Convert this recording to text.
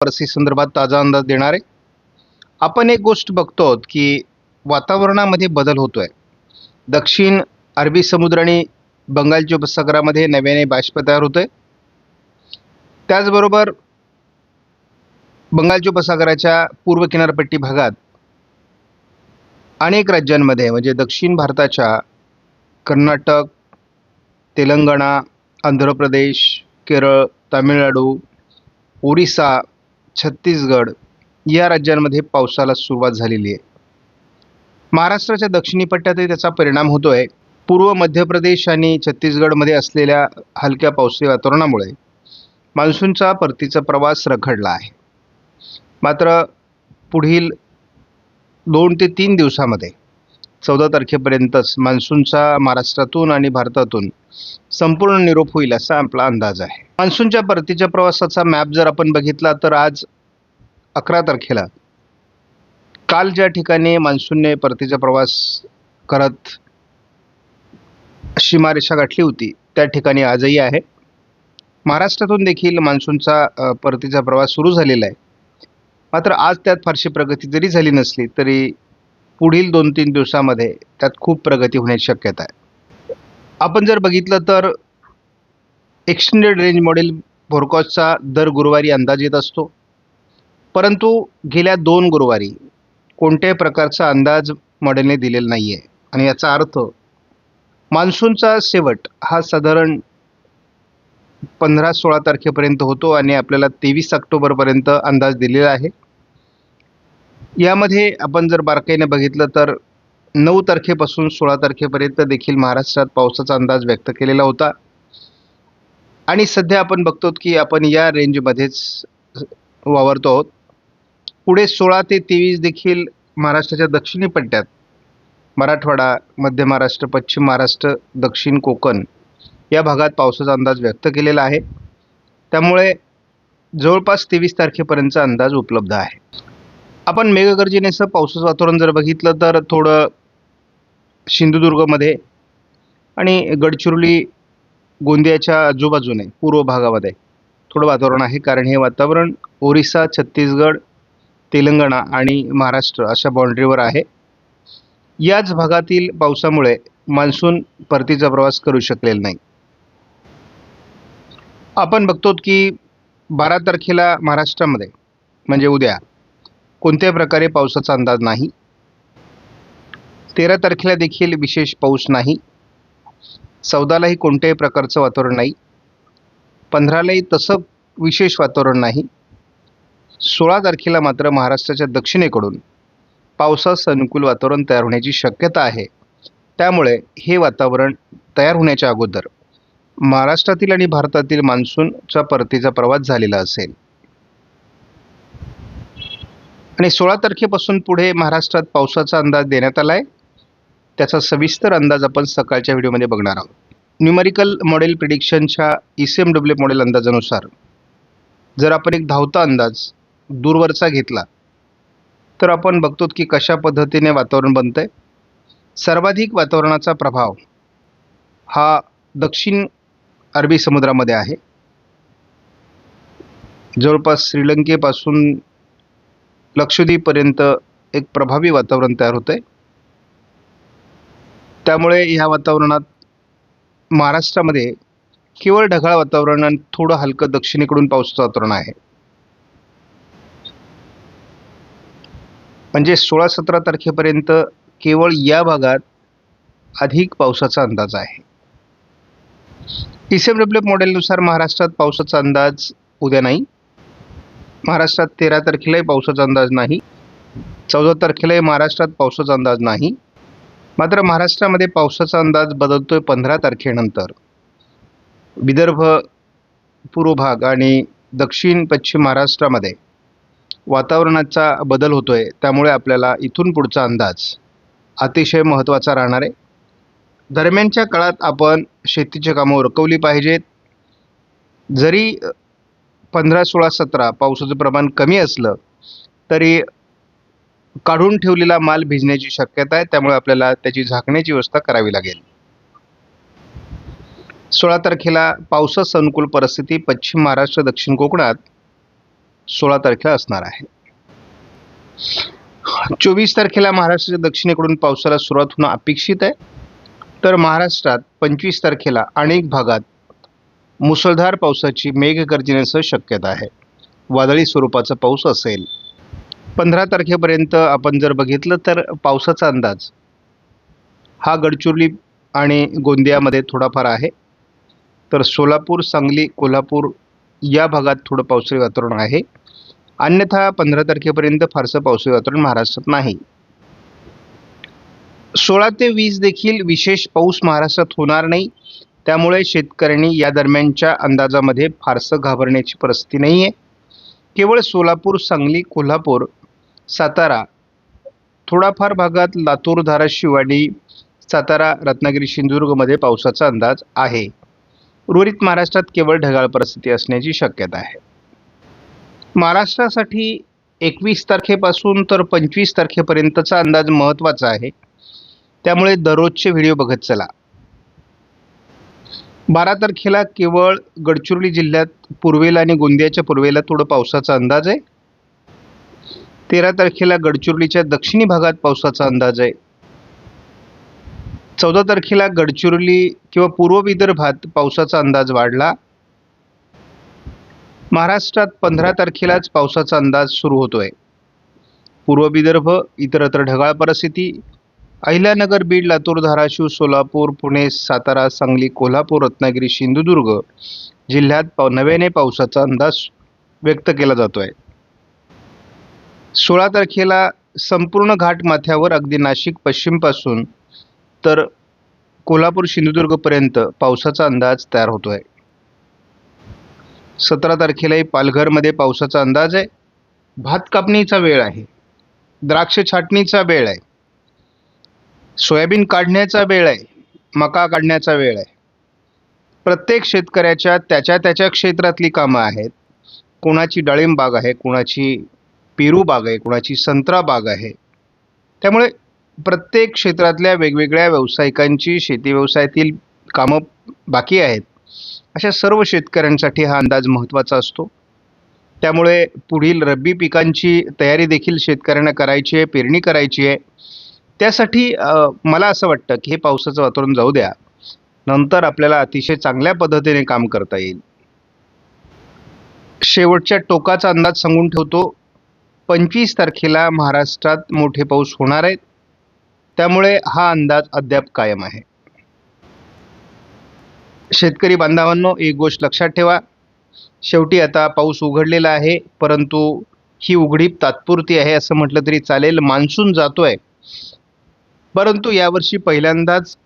संदर्भात ताजा अंदाज देणार आहे. आपण एक गोष्ट बघतो आहोत की वातावरणामध्ये बदल होतोय. दक्षिण अरबी समुद्र आणि बंगालच्या उपसागरामध्ये नव्याने बाष्प तयार होतोय. त्याचबरोबर बंगालच्या उपसागराच्या पूर्व किनारपट्टी भागात अनेक राज्यांमध्ये म्हणजे दक्षिण भारताच्या कर्नाटक तेलंगणा आंध्र प्रदेश केरळ तामिळनाडू ओरिसा छत्तीसगड या राज्यांमध्ये पावसाला सुरुवात झालेली आहे. महाराष्ट्राच्या दक्षिणी पट्ट्यातही त्याचा परिणाम होतो आहे पूर्व मध्य प्रदेश आणि छत्तीसगडमध्ये असलेल्या हलक्या पावसाळी वातावरणामुळे मान्सूनचा परतीचा प्रवास रखडला आहे. मात्र पुढील दोन ते तीन दिवसामध्ये चौदा तारखेपर्यंतच मान्सूनचा महाराष्ट्रातून आणि भारतातून संपूर्ण निरोप होईल असा आपला अंदाज आहे. मान्सूनच्या परतीच्या प्रवासाचा मॅप जर आपण बघितला तर आज अकरा तारखेला काल ज्या ठिकाणी मान्सूनने परतीचा प्रवास करत सीमारेषा गाठली होती त्या ठिकाणी आजही आहे. महाराष्ट्रातून देखील मान्सूनचा परतीचा प्रवास सुरू झालेला आहे. मात्र आज त्यात फारशी प्रगती जरी झाली नसली तरी पुढील दोन तीन दिवसामध्ये त्यात खूप प्रगती होण्याची शक्यता आहे. आपण जर बघितलं तर एक्सटेंडेड रेंज मॉडेल फोरकॉसचा दर गुरुवारी अंदाज येत असतो. परंतु गेल्या दोन गुरुवारी कोणत्याही प्रकारचा अंदाज मॉडेलने दिलेला नाही आहे आणि याचा अर्थ मान्सूनचा शेवट हा साधारण पंधरा सोळा तारखेपर्यंत होतो आणि आपल्याला तेवीस ऑक्टोबरपर्यंत अंदाज दिलेला आहे. यामध्ये आपण जर बारकाईने बघितलं तर नऊ तारखेपासून सोळा तारखेपर्यंत देखील महाराष्ट्रात पावसाचा अंदाज व्यक्त केलेला होता. आणि सध्या आपण बघतो की आपण या रेंजमध्येच वावरतो आहोत. पुढे सोळा ते तेवीस देखील महाराष्ट्राच्या दक्षिणी पट्ट्यात मराठवाडा मध्य महाराष्ट्र पश्चिम महाराष्ट्र दक्षिण कोकण या भागात पावसाचा अंदाज व्यक्त केलेला आहे. त्यामुळे जवळपास तेवीस तारखेपर्यंतचा अंदाज उपलब्ध आहे. आपण मेघगर्जनेसह पावसाचं वातावरण जर बघितलं तर थोडं सिंधुदुर्गमध्ये आणि गडचिरोली गोंदियाच्या आजूबाजूने पूर्व भागामध्ये थोडं वातावरण आहे. कारण हे वातावरण ओरिसा छत्तीसगड तेलंगणा आणि महाराष्ट्र अशा बाउंड्रीवर आहे. याच भागातील पावसामुळे मान्सून परतीचा प्रवास करू शकलेला नाही. आपण बघतो की बारा तारखेला महाराष्ट्रामध्ये म्हणजे उद्या कोणत्याही प्रकारे पावसाचा अंदाज नाही. तेरा तारखेला देखील विशेष पाऊस नाही. चौदालाही कोणत्याही प्रकारचं वातावरण नाही. पंधरालाही तसं विशेष वातावरण नाही. सोळा तारखेला मात्र महाराष्ट्राच्या दक्षिणेकडून पावसास अनुकूल वातावरण तयार होण्याची शक्यता आहे. त्यामुळे हे वातावरण तयार होण्याच्या अगोदर महाराष्ट्रातील आणि भारतातील मान्सूनचा परतीचा प्रवास झालेला असेल. आणि सोळा तारखेपासून पुढे महाराष्ट्रात पावसाचा अंदाज देण्यात आला आहे त्याचा सविस्तर अंदाज आपण सकाळच्या व्हिडिओमध्ये बघणार आहोत. Numerical model प्रिडिक्शनच्या E C M W model अंदाजानुसार जर आपण एक धावता अंदाज दूरवरचा घेतला तर आपण बघतो की कशा पद्धतीने वातावरण बनतं आहे सर्वाधिक वातावरणाचा प्रभाव हा दक्षिण अरबी समुद्रामध्ये आहे. जवळपास श्रीलंकेपासून लक्षद्वीपपर्यंत एक प्रभावी वातावरण तयार होतं आहे त्यामुळे ह्या वातावरणात महाराष्ट्रामध्ये केवळ ढगाळ वातावरण आणि थोडं हलकं दक्षिणेकडून पावसाचं वातावरण आहे. म्हणजे सोळा सतरा तारखेपर्यंत केवळ या भागात अधिक पावसाचा अंदाज आहे. ई सी एम डब्ल्यू मॉडेलनुसार महाराष्ट्रात पावसाचा अंदाज उद्या नाही. महाराष्ट्रात तेरा तारखेलाही पावसाचा अंदाज नाही. चौदा तारखेलाही महाराष्ट्रात पावसाचा अंदाज नाही. मात्र महाराष्ट्रामध्ये पावसाचा अंदाज बदलतोय पंधरा तारखेनंतर. विदर्भ पूर्व भाग आणि दक्षिण पश्चिम महाराष्ट्रामध्ये वातावरणाचा बदल होतोय. त्यामुळे आपल्याला इथून पुढचा अंदाज अतिशय महत्त्वाचा राहणार आहे. दरम्यानच्या काळात आपण शेतीची कामं उरकवली पाहिजेत. जरी पंधरा सोळा सतरा पावसाचं प्रमाण कमी असलं तरी काढून ठेवलेला माल भिजण्याची शक्यता आहे. त्यामुळे आपल्याला त्याची झाकण्याची व्यवस्था करावी लागेल. सोळा तारखेला पावसास अनुकूल परिस्थिती पश्चिम महाराष्ट्र दक्षिण कोकणात सोळा तारखेला असणार आहे. चोवीस तारखेला महाराष्ट्राच्या दक्षिणेकडून पावसाला सुरुवात होणं अपेक्षित आहे. तर महाराष्ट्रात पंचवीस तारखेला अनेक भागात मुसळधार पावसाची मेघगर्जनेसह शक्यता आहे. वादळी स्वरूपाचा पाऊस असेल. पंधरा तारखेपर्यंत आपण जर बघितलं तर पावसाचा अंदाज हा गडचिरोली आणि गोंदियामध्ये थोडाफार आहे. तर सोलापूर सांगली कोल्हापूर या भागात थोडं पावसाळी वातावरण आहे. अन्यथा पंधरा तारखेपर्यंत फारसं पावसाळी वातावरण महाराष्ट्रात नाही. सोळा ते वीस देखील विशेष पाऊस महाराष्ट्रात होणार नाही. त्यामुळे शेतकऱ्यांनी या दरम्यानच्या अंदाजामध्ये फारसं घाबरण्याची परिस्थिती नाही आहे केवळ सोलापूर सांगली कोल्हापूर सातारा थोडाफार भागात लातूर धाराशिवाडी सातारा रत्नागिरी सिंधुदुर्गमध्ये पावसाचा अंदाज आहे. उर्वरित महाराष्ट्रात केवळ ढगाळ परिस्थिती असण्याची शक्यता आहे. महाराष्ट्रासाठी एकवीस तारखेपासून तर पंचवीस तारखेपर्यंतचा अंदाज महत्त्वाचा आहे. त्यामुळे दररोजचे व्हिडिओ बघत चला. बारा तारखेला केवळ गडचिरोली जिल्ह्यात पूर्वेला आणि गोंदियाच्या पूर्वेला थोडं पावसाचा अंदाज आहे. तेरा तारखेला गडचिरोलीच्या दक्षिणी भागात पावसाचा अंदाज आहे. चौदा तारखेला गडचिरोली किंवा पूर्व विदर्भात पावसाचा अंदाज वाढला. महाराष्ट्रात पंधरा तारखेलाच पावसाचा अंदाज सुरू होतोय. पूर्व विदर्भ इतरत्र ढगाळ परिस्थिती अहिल्यानगर बीड लातूर धाराशिव सोलापूर पुणे सातारा सांगली कोल्हापूर रत्नागिरी सिंधुदुर्ग जिल्ह्यात पाव नव्याने पावसाचा अंदाज व्यक्त केला जातो आहे सोळा तारखेला संपूर्ण घाटमाथ्यावर अगदी नाशिक पश्चिमपासून तर कोल्हापूर सिंधुदुर्गपर्यंत पावसाचा अंदाज तयार होतो आहे सतरा तारखेलाही पालघरमध्ये पावसाचा अंदाज आहे. भात कापणीचा वेळ आहे. द्राक्ष छाटणीचा वेळ आहे. सोयाबीन काढण्याचा वेळ आहे मका काढण्याचा वेळ आहे. प्रत्येक शेतकऱ्याच्या त्याच्या त्याच्या क्षेत्रातली कामं आहेत. कोणाची डाळिंब बाग आहे कोणाची पेरू बाग आहे कोणाची संत्रा बाग आहे. त्यामुळे प्रत्येक क्षेत्रातल्या वेगवेगळ्या व्यावसायिकांची शेती व्यवसायातील कामं बाकी आहेत. अशा सर्व शेतकऱ्यांसाठी हा अंदाज महत्त्वाचा असतो. त्यामुळे पुढील रब्बी पिकांची तयारी देखील शेतकऱ्यांना करायची आहे पेरणी करायची आहे. त्यासाठी मला असं वाटतं की हे पावसाचं वातावरण जाऊ द्या. नंतर आपल्याला अतिशय चांगल्या पद्धतीने काम करता येईल. शेवटच्या टोकाचा अंदाज सांगून ठेवतो पंचवीस तारखेला महाराष्ट्रात मोठे पाऊस होणार आहेत. त्यामुळे हा अंदाज अद्याप कायम आहे. शेतकरी बांधवांनो एक गोष्ट लक्षात ठेवा. शेवटी आता पाऊस उघडलेला आहे परंतु ही उघडीप तात्पुरती आहे असं म्हटलं तरी चालेल. मान्सून जातोय. परंतु यावर्षी पहिल्यांदाच